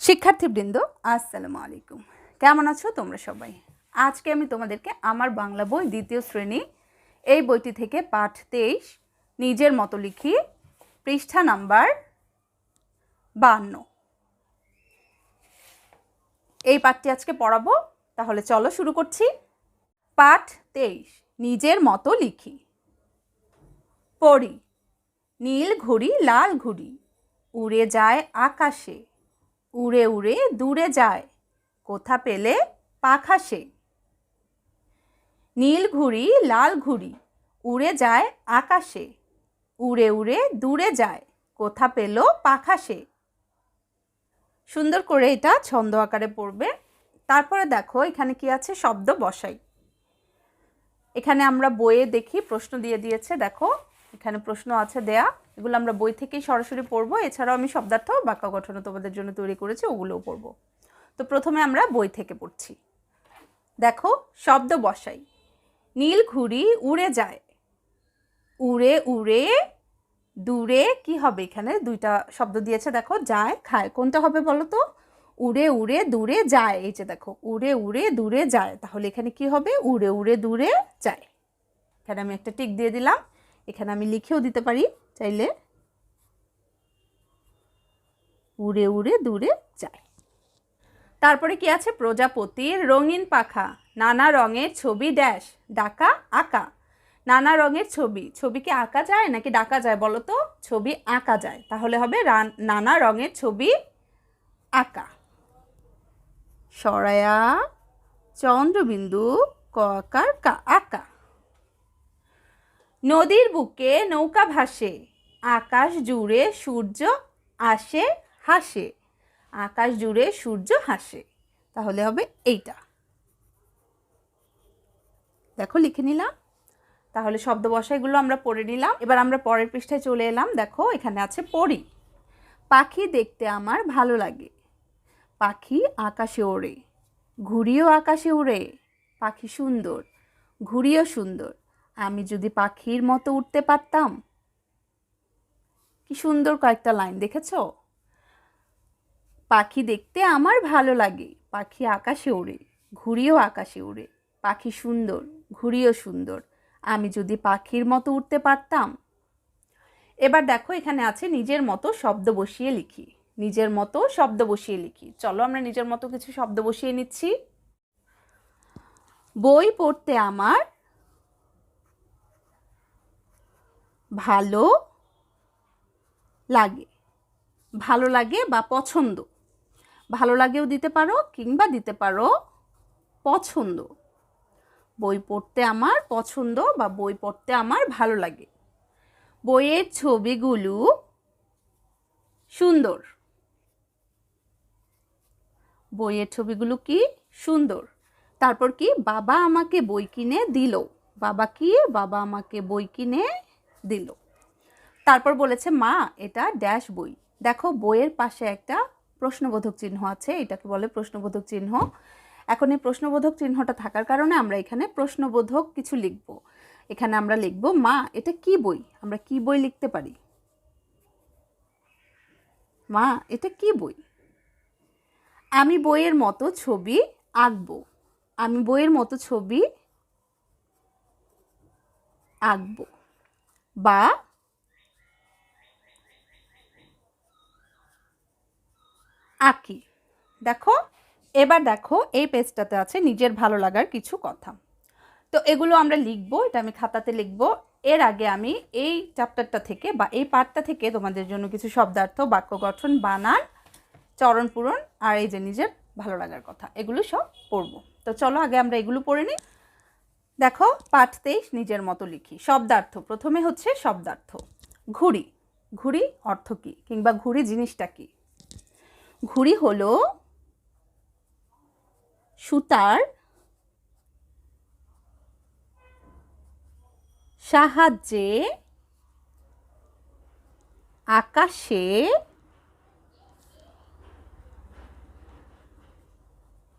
শিক্ষার্থীবৃন্দ, আসসালামু আলাইকুম। কেমন আছো তোমরা সবাই? আজকে আমি তোমাদেরকে আমার বাংলা বই দ্বিতীয় শ্রেণি, এই বইটি থেকে পাঠ তেইশ, নিজের মতো লিখি, পৃষ্ঠা নাম্বার বান্ন। এই পাঠটি আজকে পড়াবো, তাহলে চলো শুরু করছি। পাঠ তেইশ, নিজের মতো লিখি। পড়ি, নীল ঘুড়ি, লাল ঘুড়ি, উড়ে যায় আকাশে। উড়ে উড়ে দূরে যায়। কোথা পেলে? পাখাসে নীল ঘুড়ি, লাল ঘুড়ি, উড়ে যায় আকাশে। উড়ে উড়ে দূরে যায়, কোথা পেল? পাখা সে। সুন্দর করে এটা ছন্দ আকারে পড়বে। তারপরে দেখো, এখানে কি আছে? শব্দ বসাই। এখানে আমরা বইয়ে দেখি, প্রশ্ন দিয়ে দিয়েছে, দেখো। এখানে প্রশ্ন আছে দেয়া। এগুলো আমরা বই থেকেই সরাসরি পড়ব। এছাড়াও আমি শব্দার্থ বাক্য গঠনও তোমাদের জন্য তৈরি করেছি, ওগুলোও পড়ব। তো প্রথমে আমরা বই থেকে পড়ছি। দেখো, শব্দ বসাই। নীল ঘুড়ি উড়ে যায়। উড়ে উড়ে, দূরে, কি হবে এখানে? দুইটা শব্দ দিয়েছে, দেখো, যায়, খায়। কোনটা হবে বলো তো? উড়ে উড়ে, দূরে যায়। এই যে দেখো, উড়ে উড়ে, দূরে যায়। তাহলে এখানে কি হবে? উড়ে উড়ে, দূরে যায়। এখানে আমি একটা টিক দিয়ে দিলাম। এখানে আমি লিখেও দিতে পারি। চাইলে উড়ে উড়ে দূরে যায়। তারপরে কি আছে? প্রজাপতির রঙিন পাখা, নানা রঙের ছবি ড্যাশ, ডাকা, আঁকা। নানা রঙের ছবি। ছবি কি আঁকা যায় নাকি ডাকা যায় বলো তো? ছবি আঁকা যায়। তাহলে হবে নানা রঙের ছবি আঁকা। সরায়া, চন্দ্রবিন্দু ককার কা আঁকা। নদীর বুকে নৌকা ভাসে আকাশ জুড়ে সূর্য আসে, হাসে। আকাশ জুড়ে সূর্য হাসে। তাহলে হবে এইটা। দেখো, লিখে নিলাম। তাহলে শব্দ বসাইগুলো আমরা পড়ে নিলাম। এবার আমরা পরের পৃষ্ঠায় চলে এলাম। দেখো, এখানে আছে পড়ি। পাখি দেখতে আমার ভালো লাগে। পাখি আকাশে ওড়ে। ঘুড়িও আকাশে উড়ে। পাখি সুন্দর। ঘুড়িও সুন্দর। আমি যদি পাখির মতো উঠতে পারতাম কি সুন্দর কয়েকটা লাইন দেখেছ? পাখি দেখতে আমার ভালো লাগে, পাখি আকাশে ওড়ে ঘুড়িও আকাশে উড়ে, পাখি সুন্দর, ঘুড়িও সুন্দর, আমি যদি পাখির মতো উঠতে পারতাম। এবার দেখো এখানে আছে নিজের মতো শব্দ বসিয়ে লিখি, নিজের মতো শব্দ বসিয়ে লিখি। চলো আমরা নিজের মতো কিছু শব্দ বসিয়ে নিচ্ছি। বই পড়তে আমার ভালো লাগে। ভালো লাগে বা পছন্দ। ভালো লাগেও দিতে পারো কিংবা দিতে পারো পছন্দ। বই পড়তে আমার পছন্দ বা বই পড়তে আমার ভালো লাগে। বইয়ের ছবিগুলো সুন্দর। বইয়ের ছবিগুলো কি সুন্দর। তারপর কি বাবা আমাকে বই কিনে দিল। বাবা কি? বাবা আমাকে বই কিনে দিল। তারপর বলেছে, মা, এটা ড্যাশ বই। দেখো, বইয়ের পাশে একটা প্রশ্নবোধক চিহ্ন আছে, এটাকে বলে প্রশ্নবোধক চিহ্ন। এখন এই প্রশ্নবোধক চিহ্নটা থাকার কারণে আমরা এখানে প্রশ্নবোধক কিছু লিখব। এখানে আমরা লিখব, মা, এটা কি বই? আমরা কি বই লিখতে পারি? মা, এটা কি বই? আমি বইয়ের মতো ছবি আঁকবো। আমি বইয়ের মতো ছবি আঁকবো। বা আঁকি। দেখো, এবার দেখো, এই পেজটাতে আছে নিজের ভালো লাগার কিছু কথা। তো এগুলো আমরা লিখব, এটা আমি খাতাতে লিখব। এর আগে আমি এই চ্যাপ্টারটা থেকে বা এই পার্টটা থেকে তোমাদের জন্য কিছু শব্দার্থ, বাক্য গঠন, বানান, চরণ পূরণ আর এই যে নিজের ভালো লাগার কথা, এগুলো সব পড়ব। তো চলো আগে আমরা এগুলো পড়ে নিই। দেখো, পাঠ তেইশ, নিজের মতো লিখি। শব্দার্থ, প্রথমে হচ্ছে শব্দার্থ। ঘুড়ি। ঘুড়ি অর্থ কী? কিংবা ঘুড়ি জিনিসটা কী? ঘুড়ি হলো সুতার সাহায্যে আকাশে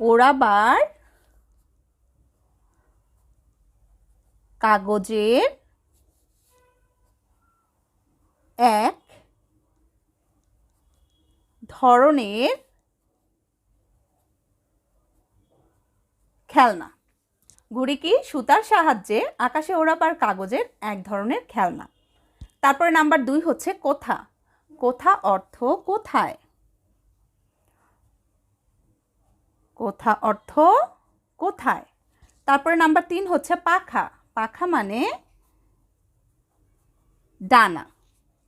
ওড়াবার কাগজের এক ধরনের খেলনা। ঘুড়ি কি, সুতার সাহায্যে আকাশে ওড়াবার কাগজের এক ধরনের খেলনা। তারপরে নাম্বার দুই হচ্ছে কোথা। কোথা অর্থ কোথায়? কোথা অর্থ কোথায়? তারপরে নাম্বার তিন হচ্ছে পাখা। পাখা মানে ডানা।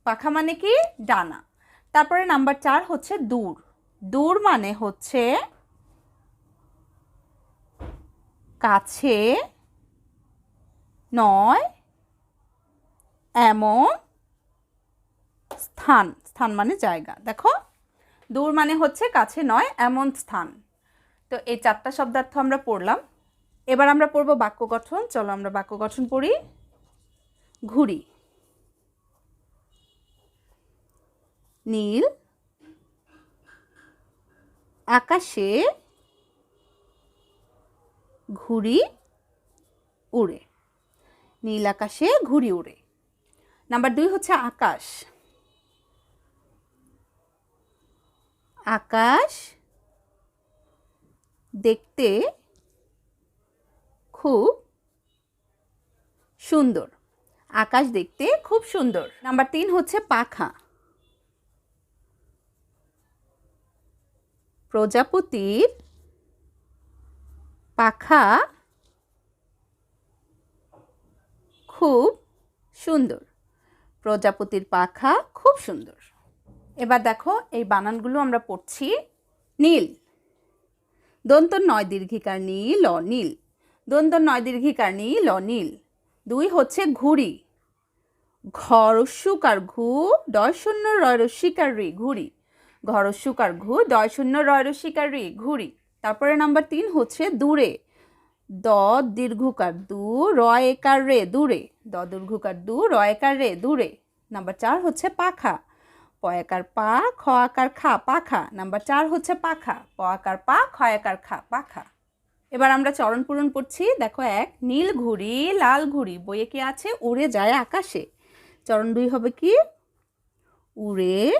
পাখা মানে কি? ডানা। তারপরে নাম্বার চার হচ্ছে দূর। দূর মানে হচ্ছে কাছে নয় এমন স্থান। স্থান মানে জায়গা। দেখো, দূর মানে হচ্ছে কাছে নয় এমন স্থান। তো এই চারটা শব্দার্থ আমরা পড়লাম। এবার আমরা পড়ব বাক্য গঠন। চলো আমরা বাক্য গঠন পড়ি। ঘুড়ি। নীল, আকাশে ঘুড়ি উড়ে। নীল আকাশে ঘুড়ি উড়ে। নাম্বার দুই হচ্ছে আকাশ। আকাশ দেখতে খুব সুন্দর। আকাশ দেখতে খুব সুন্দর। নাম্বার তিন হচ্ছে পাখা। প্রজাপতির পাখা খুব সুন্দর। প্রজাপতির পাখা খুব সুন্দর। এবার দেখো এই বানানগুলো আমরা পড়ছি নীল। দন্ত নয় দীর্ঘিকার নীল অনীল। দন্ত নয় দীর্ঘিকার নীল অনীল। দুই হচ্ছে ঘুড়ি। ঘরস্যুকার ঘু ডয় শূন্য রয় রস্যিকার রি, ঘুড়ি। ঘরস্যুকার ঘু দয় শূন্য রয় রস্যিকার রি ঘুড়ি। তারপরে নাম্বার তিন হচ্ছে দূরে। দ দীর্ঘকার দু রয় একার রে দূরে। দ দীর্ঘকার দু রয় একার রে দূরে। নাম্বার চার হচ্ছে পাখা। প একার পা, খ আকার খা, পাখা। নাম্বার চার হচ্ছে পাখা। প আকার পা, খ আকার খা, পাখা। এবার আমরা চরণ পূরণ পড়ছি দেখো এক, নীল ঘুড়ি, লাল ঘুড়ি। বইয়ে কি আছে? উড়ে যায় আকাশে। চরণ দুই হবে কি? উড়ে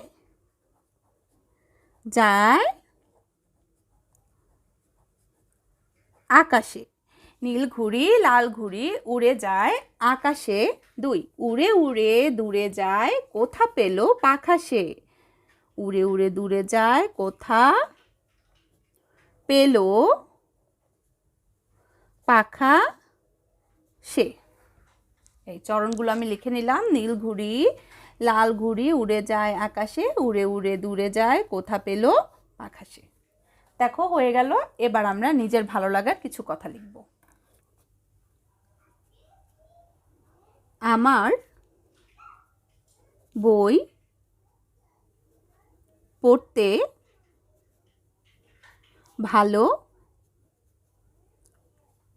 যায় আকাশে, নীল ঘুড়ি, লাল ঘুড়ি উড়ে যায় আকাশে দুই। উড়ে উড়ে দূরে যায়, কোথা পেল পাখা সে? উড়ে উড়ে দূরে যায়, কোথা পেল পাখা সে? এই চরণগুলো আমি লিখে নিলাম, নীল ঘুড়ি লাল ঘুড়ি উড়ে যায় আকাশে, উড়ে উড়ে দূরে যায়, কোথা পেল আকাশে। দেখো, হয়ে গেল। এবার আমরা নিজের ভালো লাগার কিছু কথা লিখব। আমার বই পড়তে ভালো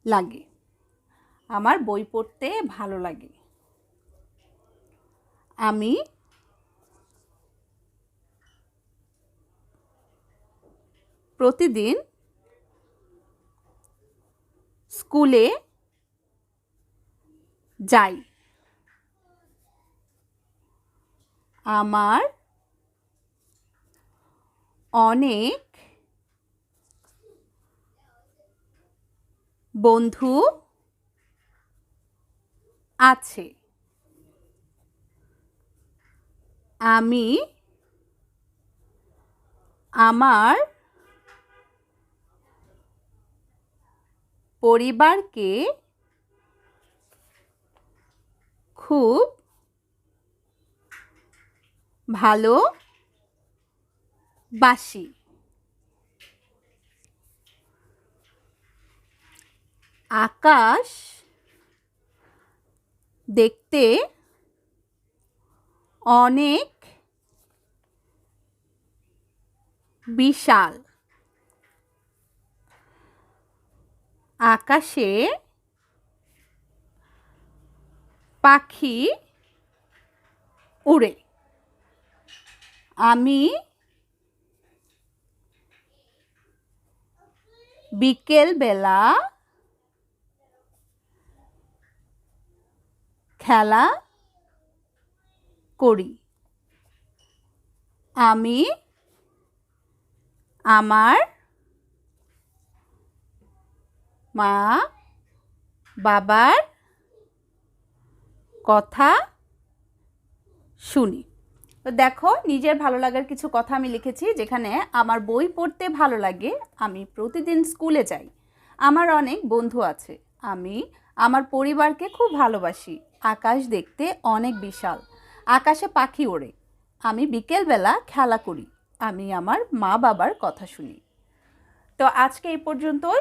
লাগে। আমার বই পড়তে ভালো লাগে। আমি প্রতিদিন স্কুলে যাই। আমার অনেক বন্ধু আছে। আমি আমার পরিবারকে খুব ভালো বাসি। আকাশ দেখতে অনেক বিশাল। আকাশে পাখি উড়ে। আমি বিকেলবেলা খেলা করি। আমি আমার মা বাবার কথা শুনি। তো দেখো, নিজের ভালো লাগার কিছু কথা আমি লিখেছি যেখানে আমার বই পড়তে ভালো লাগে, আমি প্রতিদিন স্কুলে যাই। আমার অনেক বন্ধু আছে। আমি আমার পরিবারকে খুব ভালোবাসি। আকাশ দেখতে অনেক বিশাল। আকাশে পাখি ওড়ে। আমি বিকেলবেলা খেলা করি। আমি আমার মা বাবার কথা শুনি। তো আজকে এই পর্যন্তই।